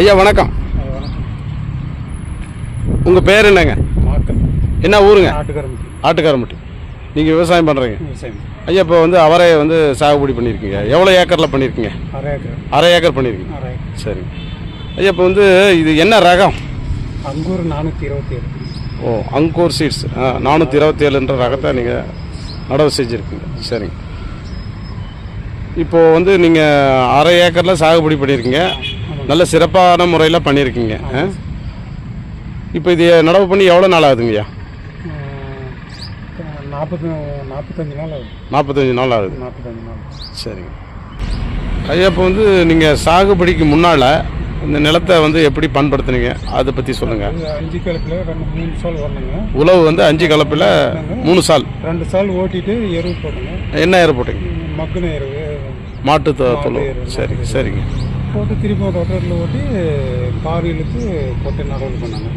ஐயா வணக்கம். உங்கள் பேர் என்னங்க? என்ன ஊருங்க? ஆட்டுக்காரம்பட்டி நீங்கள் விவசாயம் பண்ணுறீங்க ஐயா இப்போ வந்து அவரை வந்து சாகுபடி பண்ணியிருக்கீங்க. எவ்வளோ ஏக்கரில் பண்ணியிருக்கீங்க? அரை ஏக்கர். பண்ணியிருக்கீங்க. சரி. ஐயா இப்போ வந்து இது என்ன ரகம்? அங்கூர் நானூற்றி இருபத்தி ஏழு ஓ அங்கூர் சீட்ஸ். நானூற்றி இருபத்தி ஏழுன்ற ரகத்தை நீங்கள் நடவு செஞ்சுருக்கீங்க. சரிங்க இப்போது வந்து நீங்கள் அரை ஏக்கரில் சாகுபடி பண்ணியிருக்கீங்க. நல்ல சிறப்பான முறையில் பண்ணியிருக்கீங்க? இப்போ இது நடவு பண்ணி எவ்வளோ நாள் ஆகுதுங்கய்யா? நாற்பது நாற்பத்தஞ்சு நாள் ஆகுது. நாற்பத்தஞ்சு நாள் ஆகுது. நாற்பத்தஞ்சு நாள். சரிங்க. ஐயா இப்போ வந்து நீங்கள் சாகுபடிக்கு முன்னால் இந்த நிலத்தை வந்து எப்படி பண்படுத்துனீங்க? அதை பற்றி சொல்லுங்கள் அஞ்சு கிழப்பில் ரெண்டு மூணு சால் வரணுங்க. உழவு வந்து அஞ்சு கலப்பில் மூணு சால். ரெண்டு சால் ஓட்டிட்டு எருவு போட்டுங்க என்ன ஏற போட்டீங்க? மக்குன எருவு. மாட்டு தொழு. எரு, சரி மாட்டு எரு. சரிங்க. போட்டு திருப்பி ஒரு ரொட்டரில் ஓட்டி பார் இழுத்து போட்டு நடவு பண்ணாங்க.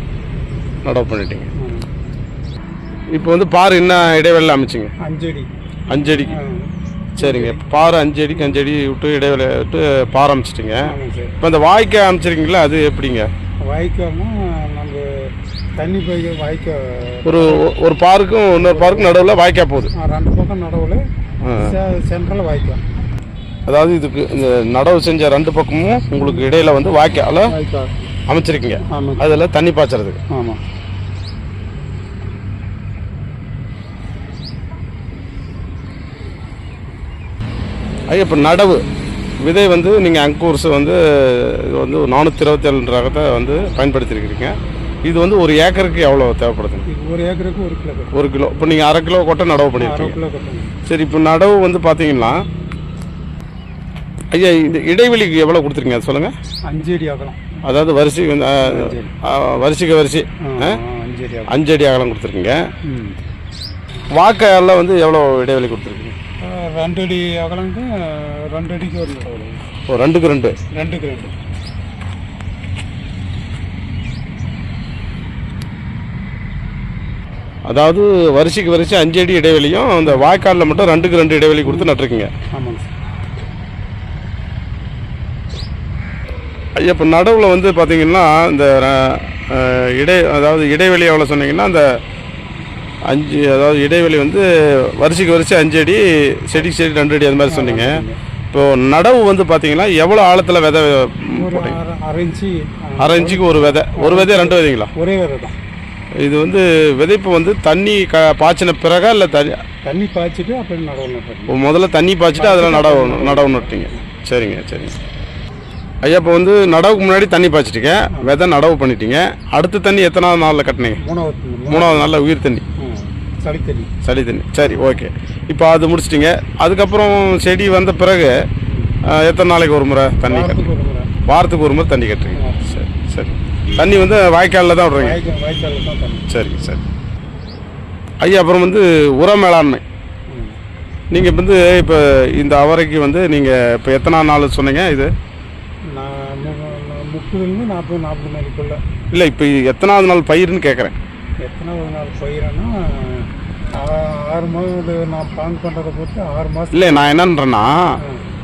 நடவு பண்ணிட்டீங்க. இப்போ வந்து பார் என்ன இடைவெளியில் அமைச்சிங்க? அஞ்சு அடி அஞ்சு அடிக்கு சரிங்க. பார் அஞ்சு அடிக்கு அஞ்சு அடி விட்டு இடைவெளி விட்டு பார் அமைச்சிட்டிங்க. இப்போ இந்த வாய்க்கால் அமைச்சிருக்கீங்களா? அது எப்படிங்க? வாய்க்கால்னா நம்ம தண்ணி போய் வாய்க்கால் ஒரு ஒரு பாருக்கும் இன்னொரு பாருக்கும் நடுவில் வாய்க்கால் போகுது. ரெண்டு பக்கம் நடவுல. சென்ட்ரல் வாய்க்கால் அதாவது இதுக்கு இந்த நடவு செஞ்ச ரெண்டு பக்கமும் உங்களுக்கு இடையில வந்து வாய்க்கால அமைச்சிருக்கீங்க. அதில் தண்ணி பாய்ச்சறதுக்கு. ஆமாம் ஐயா இப்போ நடவு விதை வந்து நீங்கள் அங்கூர்ஸ் வந்து இது வந்து நானூற்றி இருபத்தி ஏழு ரகத்தை வந்து பயன்படுத்தியிருக்கிறீங்க இது வந்து ஒரு ஏக்கருக்கு எவ்வளோ தேவைப்படுதுங்க இது ஒரு ஏக்கருக்கு ஒரு கிலோ. ஒரு கிலோ. இப்போ நீங்கள் அரை கிலோ கொட்டை நடவு பண்ணியிருக்கீங்க சரி இப்போ நடவு வந்து பார்த்தீங்கன்னா ஐயா இந்த இடைவெளிக்கு எவ்வளோ கொடுத்துருக்கீங்க? அது சொல்லுங்கள் அஞ்சு அடி அகலம். அதாவது ஆ, வரிசைக்கு வரிசை. அஞ்சு அடி அகலம். கொடுத்துருக்கீங்க. ம். வாக்கையெல்லாம் வந்து எவ்வளோ இடைவெளி கொடுத்துருக்கீங்க? ரெண்டு அடி அகலங்க ரெண்டு அடிக்கு ஒரு ஓ ரெண்டுக்கு ரெண்டு. ரெண்டுக்கு ரெண்டு. அதாவது வரிசைக்கு வரிசை அஞ்சு அடி இடைவெளியும் அந்த வாய்க்காலில் மட்டும் ரெண்டுக்கு ரெண்டு இடைவெளி கொடுத்து நட்டுருக்கீங்க. ஆமாங்க சார் ஐயா இப்போ நடுவில் வந்து பார்த்தீங்கன்னா இந்த இடை அதாவது இடைவெளி எவ்வளோ சொன்னீங்கன்னா அந்த அஞ்சு அதாவது இடைவெளி வந்து வரிசைக்கு வரிசை அஞ்சு அடி செடிக்கு செடி ரெண்டு அடி அது மாதிரி சொன்னீங்க. இப்போ நடவு வந்து பார்த்தீங்கன்னா எவ்வளோ ஆழத்தில் விதை ஒரு அரை அரை இன்ச்சு ஆ, அரை இன்ச்சுக்கு ஒரு விதை. ஒரு விதை ரெண்டு விதைங்களா? ஒரே விதை தான். இது வந்து விதைப்பு வந்து தண்ணி க பாய்ச்சின பிறகா இல்லை தண்ணி? தண்ணி பாய்ச்சிட்டு அப்புறம் நடவு நட்டுறோம் முதல்ல தண்ணி பாய்ச்சிட்டு அதில் நடவு நடவு நட்டீங்க. சரிங்க சரிங்க. ஐயா இப்போ வந்து நடவுக்கு முன்னாடி தண்ணி பாய்ச்சிட்டீங்க விதை நடவு பண்ணிட்டீங்க. அடுத்த தண்ணி எத்தனாவது நாளில் கட்டினீங்க? மூணாவது மூணாவது நாளில் உயிர் தண்ணி. சளி தண்ணி. சளி தண்ணி. சரி ஓகே. இப்போ அது முடிச்சிட்டிங்க. அதுக்கப்புறம் செடி வந்த பிறகு எத்தனை நாளைக்கு ஒரு முறை தண்ணி கட்டு வாரத்துக்கு ஒரு முறை. தண்ணி கட்டுறீங்க. சரி சரி. தண்ணி வந்து வாய்க்காலில் தான் விடுறீங்க? சரிங்க சரி ஐயா அப்புறம் வந்து உர மேலாண்மை. நீங்கள் வந்து இப்போ இந்த அவரைக்கு வந்து நீங்கள் இப்போ எத்தனை நாள் சொன்னீங்க இது? முப்பதுலேருந்து நாற்பது நாற்பது நாளைக்குள்ள இல்லை இப்போ எத்தனாவது நாள் பயிர்னு கேட்குறேன் எத்தனாவது நாள் பயிரன்னா ஆறு மாதம் நான் பிளான் பண்ணுறதை பொறுத்து ஆறு மாதம் இல்லை நான் என்னன்றேன்னா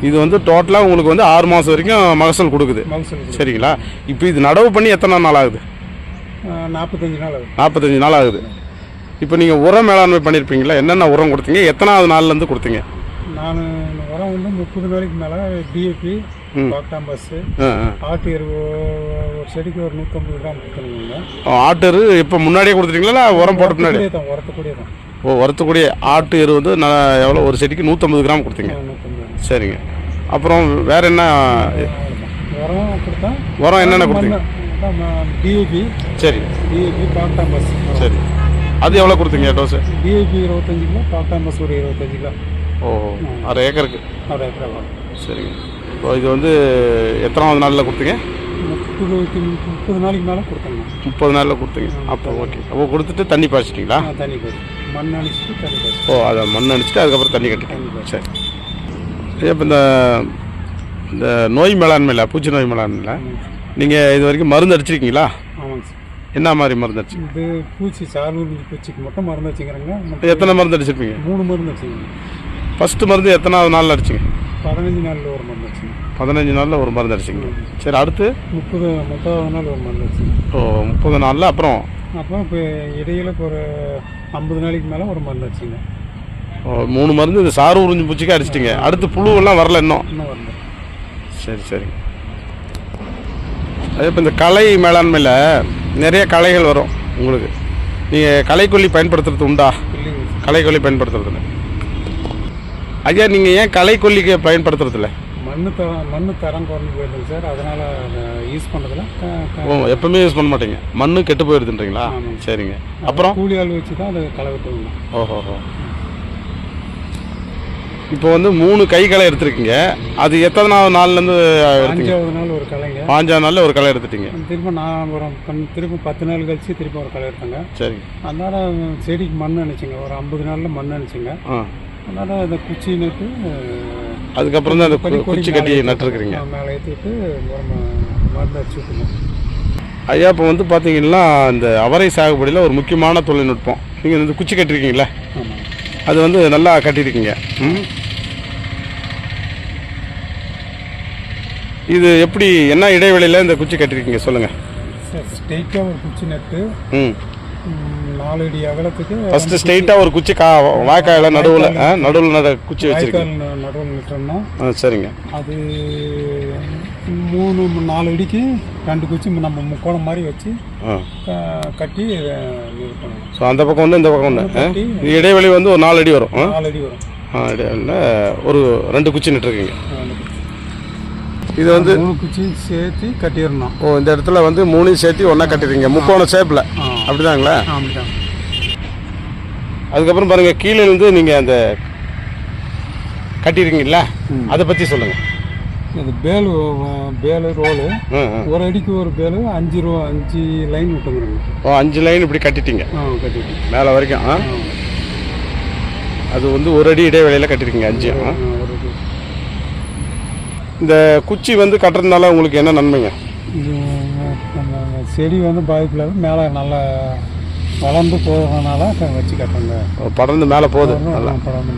இது வந்து டோட்டலாக உங்களுக்கு வந்து ஆறு மாதம் வரைக்கும் மகசூல் கொடுக்குது. மகசூல். சரிங்களா? இப்போ இது நடவு பண்ணி எத்தனை நாள் ஆகுது? நாற்பத்தஞ்சு நாள் ஆகுது. நாற்பத்தஞ்சு நாள் ஆகுது. இப்போ நீங்கள் உரம் மேலாண்மை பண்ணியிருப்பீங்களா என்னென்ன உரம் கொடுத்தீங்க? எத்தனாவது நாள்லேருந்து கொடுத்தீங்க? நான் உரம் வந்து முப்பது நாளைக்கு மேலே டிஏபி ஆ ஆ. ஆட்டு எருவு ஒரு செடிக்கு ஒரு நூற்றம்பது கிராம் கொடுக்கணுங்க ஆட்டு எரு இப்போ முன்னாடியே கொடுத்துட்டீங்களா? உரம் போட்ட கூடிய தான் உரத்துக்கூடிய தான். ஓ வரத்துக்கூடிய ஆட்டு எரு வந்து நான் எவ்வளோ ஒரு செடிக்கு நூற்றம்பது கிராம் கொடுத்தீங்க. சரிங்க. அப்புறம் வேற என்ன? உரம் கொடுத்தா? உரம் என்னென்ன கொடுத்தீங்க? டிஏபி சரி. டிஏபி பாக்டாம்பஸ் சரி. அது எவ்வளோ கொடுத்தீங்க டோஸு டிஏபி இருபத்தஞ்சு கிலோ பாக்டாம்பஸ் ஒரு இருபத்தஞ்சு கிலோ. ஓ அரை ஏக்கருக்கு. ஒரு ஏக்கரா சரிங்க. இப்போ இது வந்து எத்தனாவது நாளில் கொடுத்தீங்க? முப்பது முப்பது நாளைக்கு மேலே கொடுத்தாங்க முப்பது நாளில் கொடுத்தீங்க. அப்போ ஓகே. அப்போ கொடுத்துட்டு தண்ணி பாய்ச்சிட்டிங்களா? தண்ணி மண் அடிச்சுட்டு தண்ணி ஓ அதை மண் அடிச்சுட்டு அதுக்கப்புறம் தண்ணி கட்டிட்டீங்க. சரி. இப்போ இந்த இந்த நோய் மேலாண்மையில் பூச்சி நோய் மேலாண்மையில் நீங்கள் இது வரைக்கும் மருந்து அடிச்சிருக்கீங்களா? ஆமாங்க சார். என்ன மாதிரி மருந்து அடிச்சு இது பூச்சி சார்பு பூச்சிக்கு மட்டும் மருந்து வச்சுக்கிறேங்க எத்தனை மருந்து அடிச்சிருப்பீங்க? மூணு மருந்து வச்சுக்கிறேங்க ஃபஸ்ட்டு மருந்து எத்தனாவது நாளில் அடிச்சிங்க? பதினஞ்சு நாளில் ஒரு மருந்து பதினஞ்சு நாளில் ஒரு மருந்து அடிச்சிங்க. சரி அடுத்து? முப்பது முப்பதாவது நாள் ஒரு மருந்து ஓ முப்பது நாளில் அப்புறம்? அப்புறம் இப்போ இடையில இப்போ ஒரு ஐம்பது நாளைக்கு மேலே ஒரு மருந்து வச்சுங்க ஓ, மூணு மருந்து இந்த சாறு உறிஞ்சு பூச்சிக்கு அடிச்சிட்டிங்க. அடுத்து புழுவெல்லாம் வரல இன்னும்? இன்னும் வரல. சரி சரி. அதே இப்போ இந்த கலை மேலாண்மையில் நிறைய களைகள் வரும் உங்களுக்கு. நீங்கள் களைக்கொல்லி பயன்படுத்துறது உண்டா? இல்லைங்க. களைக்கொல்லி பயன்படுத்துறதில்ல ஐயா நீங்கள் ஏன் களைக்கொல்லிக்கு பயன்படுத்துறதில்ல? மண்ணு தரம் மண்ணு தரம் குறைஞ்சு போயிடுது சார். அதனால் அதை யூஸ் பண்ணுறதுல ஓ எப்பவுமே யூஸ் பண்ண மாட்டீங்க. மண்ணு கெட்டு போயிடுதுன்றீங்களா. சரிங்க. அப்புறம்? கூலி ஆள் வச்சு தான் அதை களை வெட்டுவோங்க ஓஹோஹோ இப்போ வந்து மூணு கை களை எடுத்திருக்கீங்க. அது எத்தனாவது நாள்லேருந்து எடுத்தீங்க? அஞ்சாவது நாள் ஒரு களைங்க. பாஞ்சாவது நாளில் ஒரு களை எடுத்துட்டீங்க. திரும்ப நான் ஒரு திரும்ப பத்து நாள் கழிச்சு திரும்ப ஒரு களை எடுத்தேங்க. சரிங்க. அதனால் செடிக்கு மண் அணைச்சிங்க. ஒரு ஐம்பது நாளில் மண் அணைச்சிங்க. அதனால் அந்த குச்சி நட்டு அதுக்கப்புறம் தான் அந்த குச்சி கட்டி நட்டுருக்குறீங்க. மேலே ஏற்றிட்டு மருந்து அடிச்சு விட்டுங்க ஐயா இப்போ வந்து பார்த்தீங்கன்னா இந்த அவரை சாகுபடியில் ஒரு முக்கியமான தொழில்நுட்பம். நீங்கள் இந்த குச்சி கட்டிருக்கீங்களே? அது வந்து நல்லா கட்டியிருக்கீங்க. இது எப்படி என்ன இடைவெளியில் இந்த குச்சி கட்டிருக்கீங்க? சொல்லுங்கள் சார் ஒரு குச்சி நட்டு ம் ம், நாலு அடி அகலத்துக்கு ஃபஸ்ட்டு ஸ்ட்ரெயிட்டாக ஒரு குச்சி கா வாய்க்காயில் நடுவில் நடுவில் நட குச்சி வாய்க்கால் நடுவில் நட்டோம்னா ஆ சரிங்க. அது மூணு நாலு அடிக்கு ரெண்டு குச்சி நம்ம முக்கோணம் மாதிரி வச்சு கட்டி ஸோ அந்த பக்கம் ஒன்று இந்த பக்கம் இது இடைவெளி வந்து ஒரு நாலு அடி வரும்? நாலு அடி வரும். ஆ இடைவெளியில் ஒரு ரெண்டு குச்சி நட்டுருக்கீங்க. இது வந்து மூணு குச்சி சேர்த்து கட்டிடணும். ஓ இந்த இடத்துல வந்து மூணையும் சேர்த்து ஒன்றா கட்டிருக்கீங்க முக்கோண ஷேப்பில் ஆ. அப்படிதாங்களா? ஆமாம் அதுக்கப்புறம் பாருங்கள் கீழே இருந்து நீங்கள் அந்த கட்டியிருக்கீங்களா. அதை பற்றி சொல்லுங்கள் இது பேலு பேலு ரோலு. ஒரு அடிக்கு ஒரு பேலு அஞ்சு ரூபா அஞ்சு லைன் விட்டுங்கிறோங்க ஓ அஞ்சு லைன் இப்படி கட்டிட்டீங்க. ஆ கட்டிட்டு மேலே வரைக்கும் ஆ. அது வந்து ஒரு அடி இடைவெளியில் கட்டிருக்கீங்க அஞ்சு இந்த குச்சி வந்து கட்டுறதுனால உங்களுக்கு என்ன நன்மைங்க? செடி வந்து பாதிப்பில் மேலே நல்லா வளர்ந்து போகிறதுனால வச்சு கட்டுறாங்க. படர்ந்து மேலே போகுது. நல்லா. படம்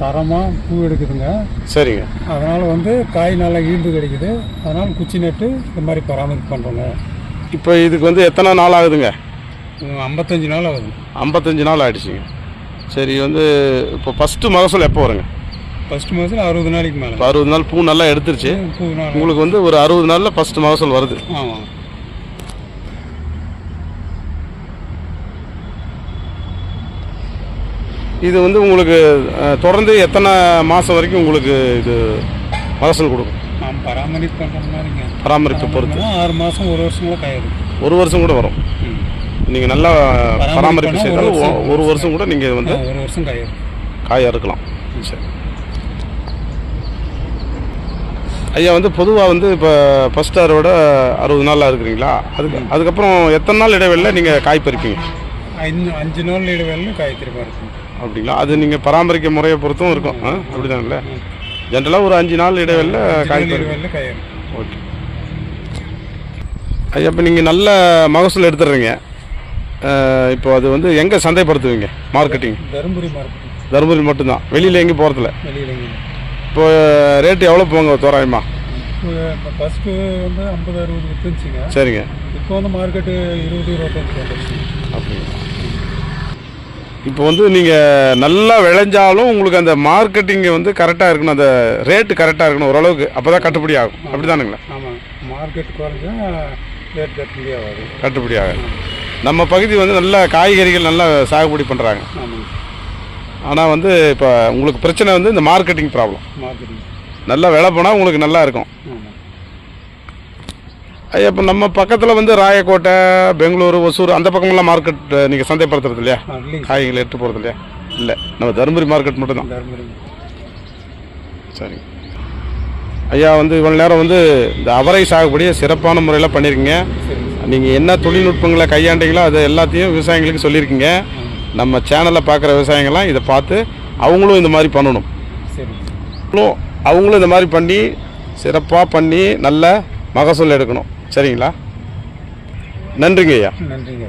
தரமாக பூ எடுக்குதுங்க. சரிங்க. அதனால் வந்து காய் நல்லா ஈல்டு கிடைக்குது. அதனால் குச்சி நட்டு இந்த மாதிரி பராமரிப்பு பண்ணுறோங்க இப்போ இதுக்கு வந்து எத்தனை நாள் ஆகுதுங்க? ஐம்பத்தஞ்சு நாள் ஆகுது. ஐம்பத்தஞ்சு நாள் ஆயிடுச்சுங்க. சரி வந்து இப்போ ஃபஸ்ட்டு மகசூல் எப்போ வருங்க? ஃபஸ்ட்டு மாதத்தில் அறுபது நாளைக்கு மேலே. அறுபது நாள் பூ நல்லா எடுத்துருச்சு. உங்களுக்கு வந்து ஒரு அறுபது நாளில் ஃபஸ்ட்டு மகசூல் வருது. ஆமாம் இது வந்து உங்களுக்கு தொடர்ந்து எத்தனை மாதம் வரைக்கும் உங்களுக்கு இது மகசூல் கொடுக்கும்? பராமரிப்பு பராமரிப்பு பொறுத்து. ஆறு மாதம் ஒரு வருஷம் கூட ஒரு வருஷம் கூட வரும். நீங்கள் நல்லா பராமரிப்பு செய்தாலும் ஒரு வருஷம். கூட நீங்கள் வந்து ஒரு வருஷம் காயுது. காய அறுக்கலாம் சரி. ஐயா வந்து பொதுவாக வந்து இப்போ ஃபஸ்ட் அறுவடை அறுபது நாளில் இருக்கிறீங்களா? அதுக்கு அதுக்கப்புறம் எத்தனை நாள் இடைவெளியில் நீங்கள் காய் பறிப்பீங்க? அஞ்சு நாள் இடைவேளையில் காய் திரும்ப இருக்கும் அப்படிங்களா அது நீங்கள் பராமரிக்க முறையை பொறுத்தும் இருக்கும். ஆ அப்படிதாங்கல்ல ஜென்ரலாக ஒரு அஞ்சு நாள் இடைவெளியில் காய் பறி இடைவேளையில் காய் இருக்கும் ஓகே. ஐயா இப்போ நீங்கள் நல்ல மகசூல் எடுத்துடுறீங்க. இப்போ அது வந்து எங்கே சந்தைப்படுத்துவீங்க? மார்க்கெட்டிங் தருமபுரி மட்டும்தான். வெளியில் எங்கேயும் போகிறதில்ல இப்போ ரேட்டு எவ்வளோ போங்க தோராயமா? ஃபஸ்ட்டு வந்து ஐம்பது அறுபது விற்றுச்சுங்க சரிங்க. இப்போ வந்து மார்க்கெட்டு இருபது இருபத்தஞ்சு வந்துருச்சு. அப்படிங்களா? இப்போ வந்து நீங்கள் நல்லா விளைஞ்சாலும் உங்களுக்கு அந்த மார்க்கெட்டிங் வந்து கரெக்டாக இருக்கணும் அந்த ரேட்டு கரெக்டாக இருக்கணும் ஓரளவுக்கு. அப்போ தான் கட்டுப்படி ஆகும். அப்படி தானுங்களா ஆமாம் மார்க்கெட் குறைஞ்சா ரேட் கட்டுப்படி ஆகாது. கட்டுப்படி ஆகும் நம்ம பகுதி வந்து நல்ல காய்கறிகள் நல்லா சாகுபடி பண்ணுறாங்க ஆனால் வந்து இப்போ உங்களுக்கு பிரச்சனை வந்து இந்த மார்க்கெட்டிங் ப்ராப்ளம் மார்க்கெட்டிங் நல்லா விலை போனால் உங்களுக்கு நல்லா இருக்கும். இப்போ நம்ம பக்கத்தில் வந்து ராயக்கோட்டை பெங்களூரு ஒசூர் அந்த பக்கமெல்லாம் மார்க்கெட் நீங்கள் சந்தைப்படுத்துறது இல்லையா? காய்கறிகள் எடுத்து போகிறது இல்லையா? இல்லை. நம்ம தருமபுரி மார்க்கெட் மட்டும்தான். சரி ஐயா வந்து இவ்வளோ நேரம் வந்து இந்த அவரை சாகுபடியை சிறப்பான முறையில் பண்ணியிருக்கீங்க நீங்கள் என்ன தொழில்நுட்பங்களை கையாண்டீங்களோ அது எல்லாத்தையும் விவசாயிகளுக்கு சொல்லியிருக்கீங்க நம்ம சேனலை பார்க்குற விவசாயிங்கள்லாம் இதை பார்த்து அவங்களும் இந்த மாதிரி பண்ணணும். அவங்களும் இந்த மாதிரி பண்ணி சிறப்பாக பண்ணி நல்ல மகசூல் எடுக்கணும். சரிங்களா? நன்றிங்க ஐயா. நன்றிங்க